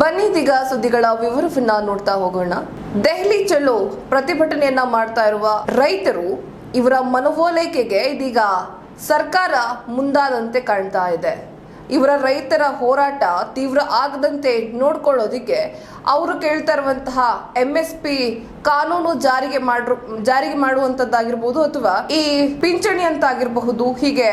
ಬನ್ನಿ ಇದೀಗ ಸುದ್ದಿಗಳ ವಿವರವನ್ನ ನೋಡ್ತಾ ಹೋಗೋಣ. ದೆಹಲಿ ಚಲೋ ಪ್ರತಿಭಟನೆಯನ್ನ ಮಾಡ್ತಾ ಇರುವ ರೈತರು ಇವರ ಮನವೋಲೈಕೆಗೆ ಇದೀಗ ಸರ್ಕಾರ ಮುಂದಾದಂತೆ ಕಾಣ್ತಾ ಇದೆ. ಇವರ ರೈತರ ಹೋರಾಟ ತೀವ್ರ ಆಗದಂತೆ ನೋಡ್ಕೊಳ್ಳೋದಿಕ್ಕೆ ಅವರು ಕೇಳ್ತಾ ಇರುವಂತಹ ಎಂ ಎಸ್ ಪಿ ಕಾನೂನು ಜಾರಿಗೆ ಮಾಡ್ರು, ಜಾರಿಗೆ ಮಾಡುವಂತದ್ದಾಗಿರ್ಬೋದು ಅಥವಾ ಈ ಪಿಂಚಣಿ ಅಂತ ಆಗಿರಬಹುದು ಹೀಗೆ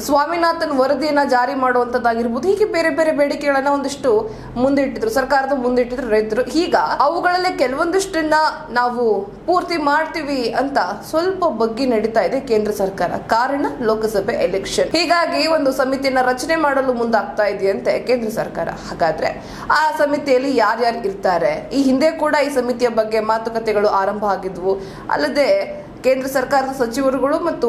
ಸ್ವಾಮಿನಾಥನ್ ವರದಿಯನ್ನು ಜಾರಿ ಮಾಡುವಂಥದ್ದಾಗಿರ್ಬೋದು ಹೀಗೆ ಬೇರೆ ಬೇರೆ ಬೇಡಿಕೆಗಳನ್ನ ಒಂದಿಷ್ಟು ಮುಂದಿಟ್ಟಿದ್ರು, ಸರ್ಕಾರದ ಮುಂದಿಟ್ಟಿದ್ರು ರೈತರು. ಈಗ ಅವುಗಳಲ್ಲಿ ಕೆಲವೊಂದಿಷ್ಟನ್ನ ನಾವು ಪೂರ್ತಿ ಮಾಡ್ತೀವಿ ಅಂತ ಸ್ವಲ್ಪ ಬಗ್ಗಿ ನಡೀತಾ ಇದೆ ಕೇಂದ್ರ ಸರ್ಕಾರ. ಕಾರಣ ಲೋಕಸಭೆ ಎಲೆಕ್ಷನ್ ಹೀಗಾಗಿ ಒಂದು ಸಮಿತಿಯನ್ನ ರಚನೆ ಮಾಡಲು ಮುಂದಾಗ್ತಾ ಇದೆಯಂತೆ ಕೇಂದ್ರ ಸರ್ಕಾರ. ಹಾಗಾದ್ರೆ ಆ ಸಮಿತಿಯಲ್ಲಿ ಯಾರ್ಯಾರು ಇರ್ತಾರೆ? ಈ ಹಿಂದೆ ಕೂಡ ಈ ಸಮಿತಿಯ ಬಗ್ಗೆ ಮಾತುಕತೆಗಳು ಆರಂಭ ಆಗಿದ್ವು. ಅಲ್ಲದೆ ಕೇಂದ್ರ ಸರ್ಕಾರದ ಸಚಿವರುಗಳು ಮತ್ತು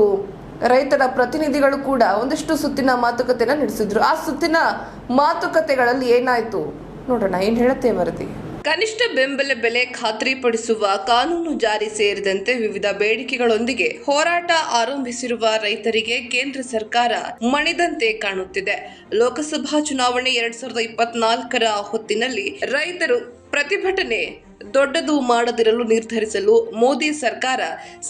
ರೈತರ ಪ್ರತಿನಿಧಿಗಳು ಕೂಡ ಒಂದಿಷ್ಟು ಸುತ್ತಿನ ಮಾತುಕತೆನ ನಡೆಸಿದ್ರು. ಆ ಸುತ್ತಿನ ಮಾತುಕತೆಗಳಲ್ಲಿ ಏನಾಯ್ತು? ನೋಡೋಣ, ಏನ್ ಹೇಳುತ್ತೆ ವರದಿ? ಕನಿಷ್ಠ ಬೆಂಬಲ ಬೆಲೆ ಖಾತ್ರಿಪಡಿಸುವ ಕಾನೂನು ಜಾರಿ ಸೇರಿದಂತೆ ವಿವಿಧ ಬೇಡಿಕೆಗಳೊಂದಿಗೆ ಹೋರಾಟ ಆರಂಭಿಸಿರುವ ರೈತರಿಗೆ ಕೇಂದ್ರ ಸರ್ಕಾರ ಮಣಿದಂತೆ ಕಾಣುತ್ತಿದೆ. ಲೋಕಸಭಾ ಚುನಾವಣೆ ಎರಡ್ ಸಾವಿರದ ಇಪ್ಪತ್ನಾಲ್ಕರ ಹೊತ್ತಿನಲ್ಲಿ ರೈತರು ಪ್ರತಿಭಟನೆ ದೊಡ್ಡದು ಮಾಡದಿರಲು ನಿರ್ಧರಿಸಲು ಮೋದಿ ಸರ್ಕಾರ,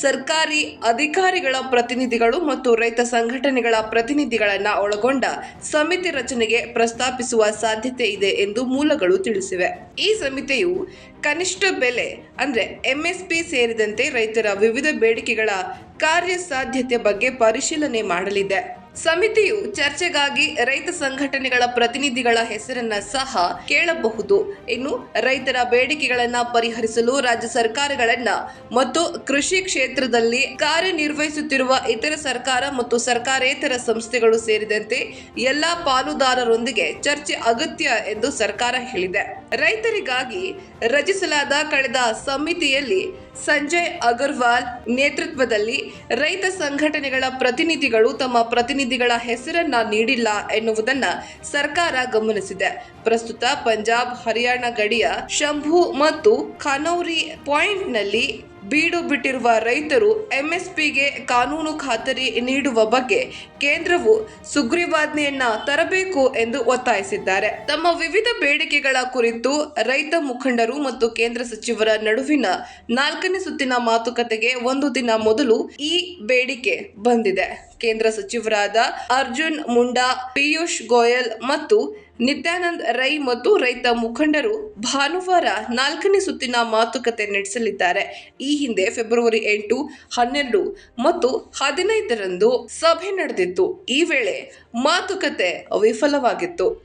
ಸರ್ಕಾರಿ ಅಧಿಕಾರಿಗಳ ಪ್ರತಿನಿಧಿಗಳು ಮತ್ತು ರೈತ ಸಂಘಟನೆಗಳ ಪ್ರತಿನಿಧಿಗಳನ್ನು ಒಳಗೊಂಡ ಸಮಿತಿ ರಚನೆಗೆ ಪ್ರಸ್ತಾಪಿಸುವ ಸಾಧ್ಯತೆ ಇದೆ ಎಂದು ಮೂಲಗಳು ತಿಳಿಸಿವೆ. ಈ ಸಮಿತಿಯು ಕನಿಷ್ಠ ಬೆಲೆ, ಅಂದರೆ ಎಂಎಸ್ಪಿ ಸೇರಿದಂತೆ ರೈತರ ವಿವಿಧ ಬೇಡಿಕೆಗಳ ಕಾರ್ಯಸಾಧ್ಯತೆ ಬಗ್ಗೆ ಪರಿಶೀಲನೆ ಮಾಡಲಿದೆ. ಸಮಿತಿಯು ಚರ್ಚೆಗಾಗಿ ರೈತ ಸಂಘಟನೆಗಳ ಪ್ರತಿನಿಧಿಗಳ ಹೆಸರನ್ನ ಸಹ ಕೇಳಬಹುದು. ಇನ್ನು ರೈತರ ಬೇಡಿಕೆಗಳನ್ನ ಪರಿಹರಿಸಲು ರಾಜ್ಯ ಸರ್ಕಾರಗಳನ್ನ ಮತ್ತು ಕೃಷಿ ಕ್ಷೇತ್ರದಲ್ಲಿ ಕಾರ್ಯನಿರ್ವಹಿಸುತ್ತಿರುವ ಇತರ ಸರ್ಕಾರ ಮತ್ತು ಸರ್ಕಾರೇತರ ಸಂಸ್ಥೆಗಳು ಸೇರಿದಂತೆ ಎಲ್ಲಾ ಪಾಲುದಾರರೊಂದಿಗೆ ಚರ್ಚೆ ಅಗತ್ಯ ಎಂದು ಸರ್ಕಾರ ಹೇಳಿದೆ. ರೈತರಿಗಾಗಿ ರಚಿಸಲಾದ ಕಳೆದ ಸಮಿತಿಯಲ್ಲಿ ಸಂಜಯ್ ಅಗರ್ವಾಲ್ ನೇತೃತ್ವದಲ್ಲಿ ರೈತ ಸಂಘಟನೆಗಳ ಪ್ರತಿನಿಧಿಗಳು ತಮ್ಮ ಪ್ರತಿನಿಧಿಗಳ ಹೆಸರನ್ನ ನೀಡಿಲ್ಲ ಎನ್ನುವುದನ್ನು ಸರ್ಕಾರ ಗಮನಿಸಿದೆ. ಪ್ರಸ್ತುತ ಪಂಜಾಬ್, ಹರಿಯಾಣ ಗಡಿಯ ಶಂಭು ಮತ್ತು ಖನೌರಿ ಪಾಯಿಂಟ್ನಲ್ಲಿ ಬೀಡು ಬಿಟ್ಟಿರುವ ರೈತರು ಎಂಎಸ್ಪಿಗೆ ಕಾನೂನು ಖಾತರಿ ನೀಡುವ ಬಗ್ಗೆ ಕೇಂದ್ರವು ಸುಗ್ರೀವಾಜ್ಞೆಯನ್ನ ತರಬೇಕು ಎಂದು ಒತ್ತಾಯಿಸಿದ್ದಾರೆ. ತಮ್ಮ ವಿವಿಧ ಬೇಡಿಕೆಗಳ ಕುರಿತು ರೈತ ಮುಖಂಡರು ಮತ್ತು ಕೇಂದ್ರ ಸಚಿವರ ನಡುವಿನ ನಾಲ್ಕನೇ ಸುತ್ತಿನ ಮಾತುಕತೆಗೆ ಒಂದು ದಿನ ಮೊದಲು ಈ ಬೇಡಿಕೆ ಬಂದಿದೆ. ಕೇಂದ್ರ ಸಚಿವರಾದ ಅರ್ಜುನ್ ಮುಂಡಾ, ಪಿಯೂಷ್ ಗೋಯಲ್ ಮತ್ತು ನಿತ್ಯಾನಂದ್ ರೈ ಮತ್ತು ರೈತ ಮುಖಂಡರು ಭಾನುವಾರ ನಾಲ್ಕನೇ ಸುತ್ತಿನ ಮಾತುಕತೆ ನಡೆಸಲಿದ್ದಾರೆ. ಈ ಹಿಂದೆ ಫೆಬ್ರವರಿ ಎಂಟು, ಹನ್ನೆರಡು ಮತ್ತು ಹದಿನೈದರಂದು ಸಭೆ ನಡೆದಿತ್ತು. ಈ ವೇಳೆ ಮಾತುಕತೆ ವಿಫಲವಾಗಿತ್ತು.